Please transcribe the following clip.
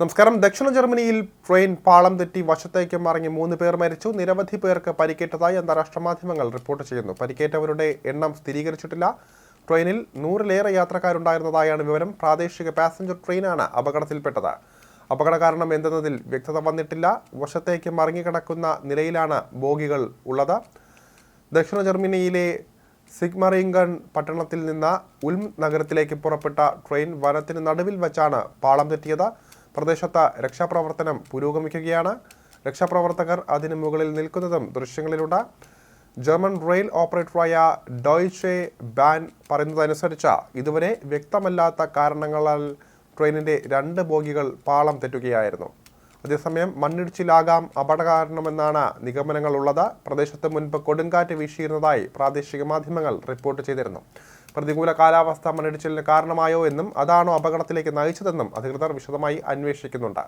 നമസ്കാരം. ദക്ഷിണ ജർമ്മനിയിൽ ട്രെയിൻ പാളം തെറ്റി വശത്തേക്ക് മറിഞ്ഞ് മൂന്ന് പേർ മരിച്ചു. നിരവധി പേർക്ക് പരിക്കേറ്റതായി അന്താരാഷ്ട്ര മാധ്യമങ്ങൾ റിപ്പോർട്ട് ചെയ്യുന്നു. പരിക്കേറ്റവരുടെ എണ്ണം സ്ഥിരീകരിച്ചിട്ടില്ല. ട്രെയിനിൽ നൂറിലേറെ യാത്രക്കാരുണ്ടായിരുന്നതായാണ് വിവരം. പ്രാദേശിക പാസഞ്ചർ ട്രെയിനാണ് അപകടത്തിൽപ്പെട്ടത്. അപകട കാരണം എന്തെന്നതിൽ വ്യക്തത വന്നിട്ടില്ല. വശത്തേക്ക് മറിഞ്ഞുകിടക്കുന്ന നിലയിലാണ് ബോഗികൾ ഉള്ളത്. ദക്ഷിണ ജർമ്മനിയിലെ സിഗ്മറിംഗൺ പട്ടണത്തിൽ നിന്ന് ഉൽം നഗരത്തിലേക്ക് പുറപ്പെട്ട ട്രെയിൻ വനത്തിന് നടുവിൽ വച്ചാണ് പാളം തെറ്റിയത്. പ്രദേശത്ത് രക്ഷാപ്രവർത്തനം പുരോഗമിക്കുകയാണ്. രക്ഷാപ്രവർത്തകർ അതിന് മുകളിൽ നിൽക്കുന്നതും ദൃശ്യങ്ങളിലുണ്ട്. ജർമ്മൻ റെയിൽ ഓപ്പറേറ്ററായ ഡോയ്ചെ ബാൻ പറയുന്നതനുസരിച്ച് ഇതുവരെ വ്യക്തമല്ലാത്ത കാരണങ്ങളാൽ ട്രെയിനിന്റെ രണ്ട് ബോഗികൾ പാളം തെറ്റുകയായിരുന്നു. അതേസമയം മണ്ണിടിച്ചിലാകാം അപകടകാരണമെന്നാണ് നിഗമനങ്ങളുള്ളത്. പ്രദേശത്ത് മുൻപ് കൊടുങ്കാറ്റ് വീശിയിരുന്നതായി പ്രാദേശിക മാധ്യമങ്ങൾ റിപ്പോർട്ട് ചെയ്തിരുന്നു. പ്രതികൂല കാലാവസ്ഥ മണ്ണിടിച്ചിലിന് കാരണമായോ എന്നും അതാണോ അപകടത്തിലേക്ക് നയിച്ചതെന്നും അധികൃതർ വിശദമായി അന്വേഷിക്കുന്നുണ്ട്